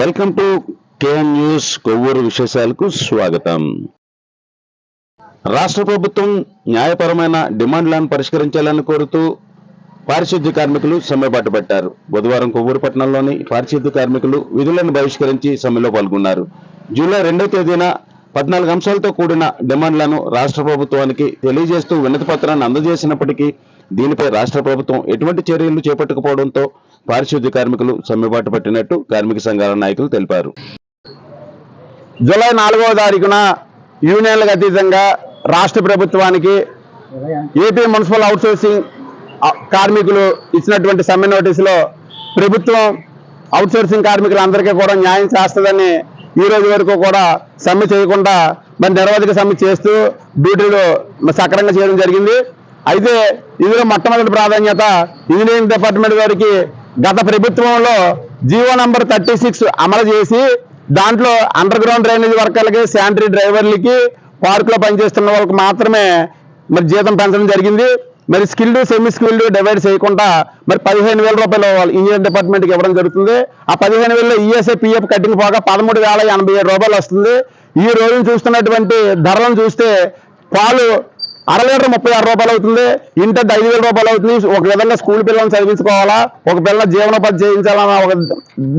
Welcome to KN news Kovvur విశేషాలకు స్వాగతం. రాష్ట్ర ప్రభుత్వం న్యాయపరమైన డిమాండ్లను పరిష్కరించాలని కోరుతూ పారిశుద్ధ్య కార్మికులు సమ్మెబాటు పెట్టారు. బుధవారం కొవ్వూరు పట్టణంలోని పారిశుద్ధ్య కార్మికులు విధులను బహిష్కరించి సమ్మెలో పాల్గొన్నారు. జూలై రెండవ తేదీన పద్నాలుగు అంశాలతో కూడిన డిమాండ్లను రాష్ట్ర ప్రభుత్వానికి తెలియజేస్తూ వినతి పత్రాన్ని అందజేసినప్పటికీ దీనిపై రాష్ట్ర ప్రభుత్వం ఎటువంటి చర్యలు చేపట్టకపోవడంతో పారిశుద్ధ్య కార్మికులు సమ్మెబాటు పట్టినట్టు కార్మిక సంఘాల నాయకులు తెలిపారు. జూలై నాలుగవ తారీఖున యూనియన్లకు అతీతంగా రాష్ట్ర ప్రభుత్వానికి ఏపీ మున్సిపల్ అవుట్సోర్సింగ్ కార్మికులు ఇచ్చినటువంటి సమ్మె నోటీసులో ప్రభుత్వం అవుట్సోర్సింగ్ కార్మికులందరికీ కూడా న్యాయం చేస్తుందని ఈ రోజు వరకు కూడా సమ్మె చేయకుండా మరి నిరవధిక సమ్మె చేస్తూ డ్యూటీలు సక్రమంగా చేయడం జరిగింది. అయితే ఇందులో మొట్టమొదటి ప్రాధాన్యత ఇంజనీరింగ్ డిపార్ట్మెంట్ వారికి గత ప్రభుత్వంలో జీవో నంబర్ థర్టీ సిక్స్ అమలు చేసి దాంట్లో అండర్ గ్రౌండ్ డ్రైనేజ్ వర్కర్లకి శానిటరీ డ్రైవర్లకి పార్కులో పనిచేస్తున్న వాళ్ళకి మాత్రమే మరి జీతం పెంచడం జరిగింది. మరి స్కిల్డ్ సెమీ స్కిల్డ్ డివైడ్ చేయకుండా మరి పదిహేను వేల రూపాయలు వాళ్ళు ఇంజనీరింగ్ డిపార్ట్మెంట్కి ఇవ్వడం జరుగుతుంది. ఆ పదిహేను వేలలో ఈఎస్ఐ పిఎఫ్ కట్టింగ్ పోగా పదమూడు వేల ఎనభై ఏడు రూపాయలు వస్తుంది. ఈ రోజున చూస్తున్నటువంటి ధరలను చూస్తే పాలు అర లీటర్ ముప్పై ఆరు రూపాయలు అవుతుంది. ఇంటర్ ఐదు వేల రూపాయలు అవుతుంది. ఒక విధంగా స్కూల్ పిల్లల్ని చదివించుకోవాలా? ఒక పిల్లల జీవనోపాధి చేయించాలన్న ఒక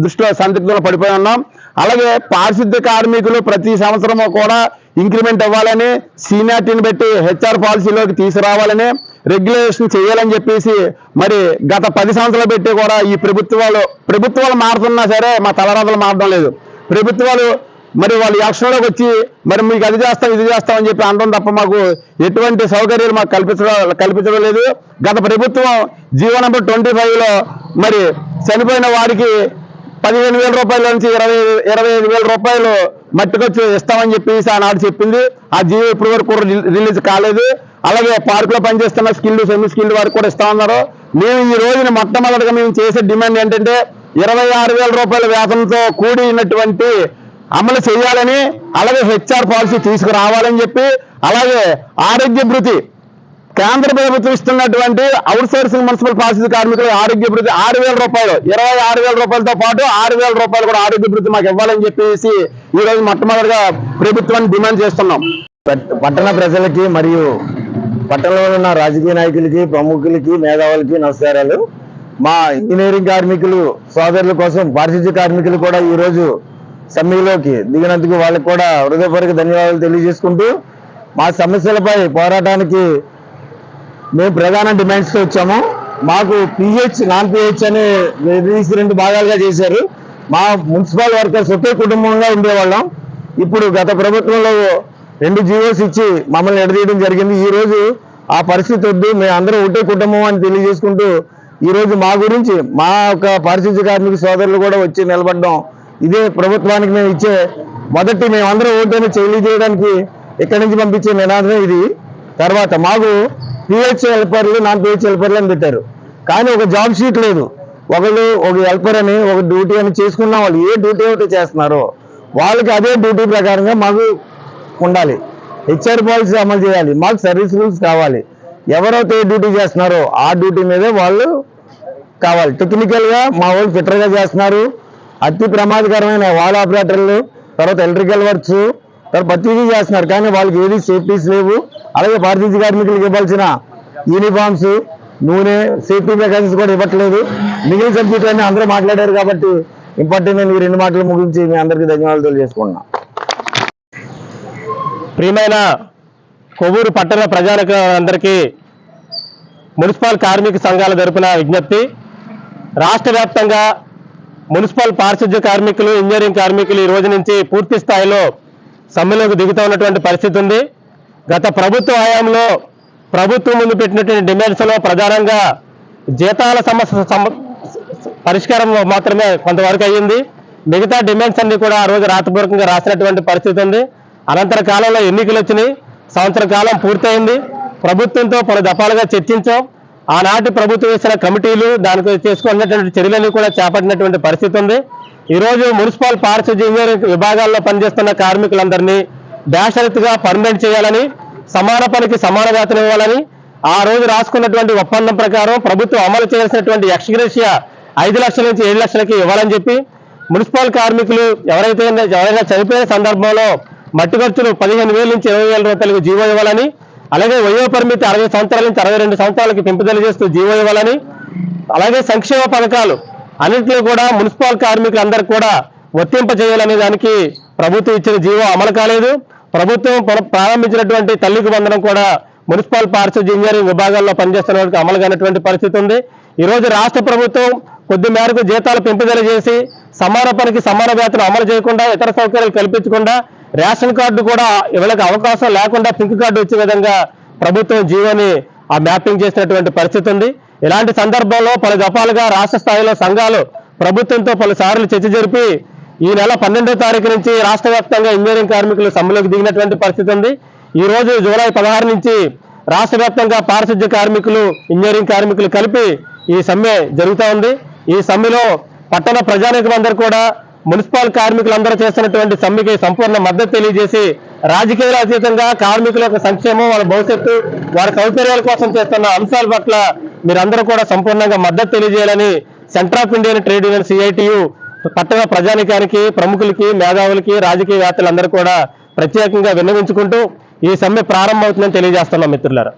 దృష్టిలో సందిగ్ధంలో పడిపోయి ఉన్నాం. అలాగే పారిశుద్ధ్య కార్మికులు ప్రతి సంవత్సరము కూడా ఇంక్రిమెంట్ ఇవ్వాలని సీనియార్టీని పెట్టి హెచ్ఆర్ పాలసీలోకి తీసుకురావాలని రెగ్యులేషన్ చేయాలని చెప్పేసి మరి గత పది సంవత్సరాలు పెట్టి కూడా ఈ ప్రభుత్వాలు ప్రభుత్వాలు మారుతున్నా సరే మా తలరాతలు మారడం లేదు. ప్రభుత్వాలు మరి వాళ్ళు యాక్షన్లోకి వచ్చి మరి మీకు అది చేస్తాం ఇది చేస్తాం అని చెప్పి అనడం తప్ప మాకు ఎటువంటి సౌకర్యాలు మాకు కల్పించడం కల్పించడం లేదు. గత ప్రభుత్వం జీవో నెంబర్ ట్వంటీ ఫైవ్లో మరి చనిపోయిన వారికి పదిహేను వేల రూపాయల నుంచి ఇరవై ఇరవై ఐదు వేల రూపాయలు మట్టుకొచ్చి ఇస్తామని చెప్పేసి ఆనాడు చెప్పింది. ఆ జీవో ఇప్పటి వరకు కూడా రిలీజ్ కాలేదు. అలాగే పార్కులో పనిచేస్తున్న స్కిల్డ్ సెమీ స్కిల్డ్ వారికి కూడా ఇస్తామన్నారు మేము ఈ రోజున మొట్టమొదటిగా మేము చేసే డిమాండ్ ఏంటంటే ఇరవై ఆరు వేల రూపాయల వేతనంతో కూడినటువంటి అమలు చేయాలని అలాగే హెచ్ఆర్ పాలసీ తీసుకురావాలని చెప్పి అలాగే ఆరోగ్య భృతి కేంద్ర ప్రభుత్వం ఇస్తున్నటువంటి అవుట్ సోర్సింగ్ మున్సిపల్ పాలసీ కార్మికులు ఆరోగ్య భృతి ఆరు వేల రూపాయలు ఇరవై ఆరు వేల రూపాయలతో పాటు ఆరు వేల రూపాయలు కూడా ఆరోగ్య భృతి మాకు ఇవ్వాలని చెప్పేసి ఈ రోజు మొట్టమొదటిగా ప్రభుత్వాన్ని డిమాండ్ చేస్తున్నాం. పట్- పట్టణ ప్రజలకి మరియు పట్టణంలో ఉన్న రాజకీయ నాయకులకి ప్రముఖులకి మేధావులకి నమస్కారాలు. మా ఇంజనీరింగ్ కార్మికులు సోదరుల కోసం పారిశుద్ధ్య కార్మికులు కూడా ఈరోజు సమ్మెలోకి దిగినందుకు వాళ్ళకి కూడా హృదయపూర్వక ధన్యవాదాలు తెలియజేసుకుంటూ మా సమస్యలపై పోరాటానికి మేము ప్రధాన డిమాండ్స్తో వచ్చాము. మాకు పిహెచ్ నాన్ పిహెచ్ అనే విడదీసి రెండు భాగాలుగా చేశారు. మా మున్సిపల్ వర్కర్స్ ఒకే కుటుంబంగా ఉండేవాళ్ళం. ఇప్పుడు గత ప్రభుత్వంలో రెండు జీవోస్ ఇచ్చి మమ్మల్ని ఎడదీయడం జరిగింది. ఈ రోజు ఆ పరిస్థితి వద్దు. మేము అందరం ఒకటే కుటుంబం అని తెలియజేసుకుంటూ ఈ రోజు మా గురించి మా యొక్క పారిశుద్ధ్య కార్మిక సోదరులు కూడా వచ్చి నిలబడడం ఇదే ప్రభుత్వానికి మేము ఇచ్చే మొదటి మేమందరం ఓటేని చేయడానికి ఇక్కడి నుంచి పంపించే నినాదమే ఇది. తర్వాత మాకు పిహెచ్ హెల్పర్లు నాన్ పిహెచ్ హెల్పర్లు అని పెట్టారు. కానీ ఒక జాబ్ షీట్ లేదు. ఒకళ్ళు ఒక హెల్పర్ అని ఒక డ్యూటీ అని చేసుకున్న వాళ్ళు ఏ డ్యూటీ అయితే చేస్తున్నారో వాళ్ళకి అదే డ్యూటీ ప్రకారంగా మాకు ఉండాలి. హెచ్ఆర్ పాలసీ అమలు చేయాలి. మాకు సర్వీస్ రూల్స్ కావాలి. ఎవరైతే డ్యూటీ చేస్తున్నారో ఆ డ్యూటీ మీదే వాళ్ళు కావాలి. టెక్నికల్గా మా వాళ్ళు ఫిట్టర్గా చేస్తున్నారు. అతి ప్రమాదకరమైన వాల్ ఆపరేటర్లు తర్వాత ఎలక్ట్రికల్ వర్క్స్ తర్వాత ప్రతిదీ చేస్తున్నారు. కానీ వాళ్ళకి ఏది సేఫ్టీస్ లేవు. అలాగే పారిశుద్ధ్య కార్మికులకు ఇవ్వాల్సిన యూనిఫామ్స్ నూనె సేఫ్టీ మెకానిక్స్ కూడా ఇవ్వట్లేదు. మిగిలిన సబ్జెక్ట్ అన్ని అందరూ మాట్లాడారు కాబట్టి ఇంపార్టెంట్ నేను ఈ రెండు మాటలు ముగించి మీ అందరికీ ధన్యవాదాలు తెలియజేసుకుంటున్నా. ప్రియమైన కొవ్వూరు పట్టణ ప్రజలకు అందరికీ మున్సిపల్ కార్మిక సంఘాల తరపున విజ్ఞప్తి. రాష్ట్ర వ్యాప్తంగా మున్సిపల్ పారిశుద్ధ్య కార్మికులు ఇంజనీరింగ్ కార్మికులు ఈ రోజు నుంచి పూర్తి స్థాయిలో సమ్మెలోకి దిగుతూ ఉన్నటువంటి పరిస్థితి ఉంది. గత ప్రభుత్వ హయాంలో ప్రభుత్వం ముందు పెట్టినటువంటి డిమాండ్స్లో ప్రధానంగా జీతాల సమస్య పరిష్కారం మాత్రమే కొంతవరకు అయ్యింది. మిగతా డిమాండ్స్ అన్ని కూడా ఆ రోజు రాతపూర్వకంగా రాసినటువంటి పరిస్థితి ఉంది. అనంతర కాలంలో ఎన్నికలు వచ్చినాయి. సంవత్సర కాలం పూర్తయింది. ప్రభుత్వంతో పలు దఫాలుగా చర్చించాం. ఆనాటి ప్రభుత్వం వేసిన కమిటీలు దానికి చేసుకున్నటువంటి చర్యలన్నీ కూడా చేపట్టినటువంటి పరిస్థితి ఉంది. ఈ రోజు మున్సిపల్ పారిశుద్ధ్య ఇంజనీరింగ్ విభాగాల్లో పనిచేస్తున్న కార్మికులందరినీ డాషరత్గా పర్మనెంట్ చేయాలని సమాన పనికి సమాన వేతనం ఇవ్వాలని ఆ రోజు రాసుకున్నటువంటి ఒప్పందం ప్రకారం ప్రభుత్వం అమలు చేయాల్సినటువంటి ఎక్స్గ్రేషియా ఐదు లక్షల నుంచి ఏడు లక్షలకి ఇవ్వాలని చెప్పి మున్సిపల్ కార్మికులు ఎవరైతే ఎవరైనా చనిపోయిన సందర్భంలో మట్టి ఖర్చులు పదిహేను వేల నుంచి ఇరవై వేల రూపాయలకు జీవో ఇవ్వాలని అలాగే వయో పరిమితి అరవై సంవత్సరాల నుంచి అరవై రెండు సంవత్సరాలకి పెంపుదల చేస్తూ జీవో ఇవ్వాలని అలాగే సంక్షేమ పథకాలు అన్నింటిలో కూడా మున్సిపల్ కార్మికులందరూ కూడా వర్తింప చేయాలనే దానికి ప్రభుత్వం ఇచ్చిన జీవో అమలు కాలేదు. ప్రభుత్వం ప్రారంభించినటువంటి తల్లికి వందనం కూడా మున్సిపల్ పారిశుద్ధ్య ఇంజనీరింగ్ విభాగాల్లో పనిచేస్తున్న వారికి అమలు కానటువంటి పరిస్థితి ఉంది. ఈరోజు రాష్ట్ర ప్రభుత్వం కొద్ది మేరకు జీతాలు పెంపుదల చేసి సమాన పనికి సమాన వేతనం అమలు చేయకుండా ఇతర సౌకర్యాలు కల్పించకుండా రేషన్ కార్డు కూడా వీళ్ళకి అవకాశం లేకుండా పింక్ కార్డు వచ్చే విధంగా ప్రభుత్వం జీవోని ఆ మ్యాపింగ్ చేసినటువంటి పరిస్థితి ఉంది. ఇలాంటి సందర్భంలో పలు దఫాలుగా రాష్ట్ర స్థాయిలో సంఘాలు ప్రభుత్వంతో పలుసార్లు చర్చ జరిపి ఈ నెల పన్నెండో తారీఖు నుంచి రాష్ట్ర వ్యాప్తంగా ఇంజనీరింగ్ కార్మికులు సమ్మెలోకి దిగినటువంటి పరిస్థితి ఉంది. ఈ రోజు జూలై పదహారు నుంచి రాష్ట్ర వ్యాప్తంగా పారిశుద్ధ్య కార్మికులు ఇంజనీరింగ్ కార్మికులు కలిపి ఈ సమ్మె జరుగుతూ ఉంది. ఈ సమ్మెలో పట్టణ ప్రజానీకమందరూ కూడా మున్సిపల్ కార్మికులందరూ చేస్తున్నటువంటి సమ్మెకి సంపూర్ణ మద్దతు తెలియజేసి రాజకీయాల అతీతంగా కార్మికుల యొక్క సంక్షేమం వాళ్ళ భవిష్యత్తు వారి సౌకర్యాల కోసం చేస్తున్న అంశాల పట్ల మీరందరూ కూడా సంపూర్ణంగా మద్దతు తెలియజేయాలని centre of Indian trade union CITU పట్టణ ప్రజానికానికి ప్రముఖులకి మేధావులకి రాజకీయవేత్తలందరూ కూడా ప్రత్యేకంగా విన్నవించుకుంటూ ఈ సమ్మె ప్రారంభమవుతుందని తెలియజేస్తున్నాం మిత్రులారా.